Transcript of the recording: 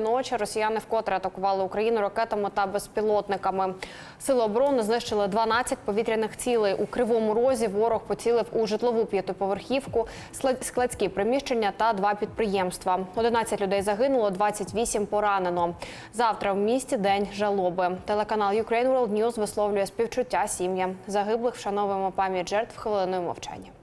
ночі росіяни вкотре атакували Україну ракетами та безпілотниками. Сили оборони знищили 12 повітряних цілей. У кривому розі ворог поцілив у житлову п'ятиповерхівку, складські приміщення та два підприємства. 11 людей загинуло, 28 поранено. Завтра в місті день жалоби. Телеканал Ukraine World News висловлює співчуття сім'ям загиблих. Вшановуємо пам'ять жертв хвилиною мовчання.